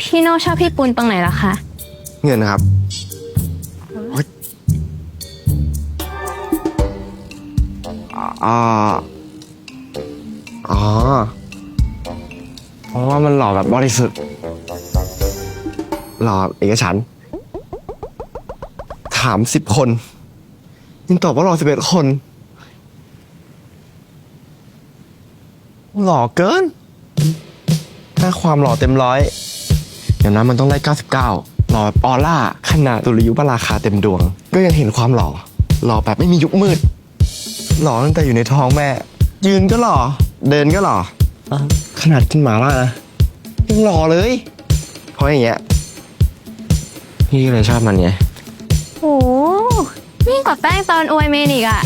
พี่โน่ชอบพี่ปุณตรงไหนล่ะคะ เงินนะครับโอ๊ยอ๋อ อ๋อ เพราะว่ามันหล่อแบบบริสุทธิ์ หล่อเอกฉันท์ถามสิบคน ยังตอบว่าหล่อสิบเอ็ดคน หล่อเกิน ถ้าความหล่อเต็มร้อย อย่างนั้นมันต้องได้ 99 หล่อแบบออร่าขนาดตุลยุปราคาเต็มดวง ก็ยังเห็นความหล่อ หล่อแบบไม่มียุคมืด หล่อตั้งแต่อยู่ในท้องแม่ ยืนก็หล่อ เดินก็หล่ออะขนาดกินหมาล่านะยังหล่อเลย เพราะอย่างเงี้ยพี่ก็เลยชอบมันไงโหยิ่งกว่าแป้งตอนอวยเมนอีกอะ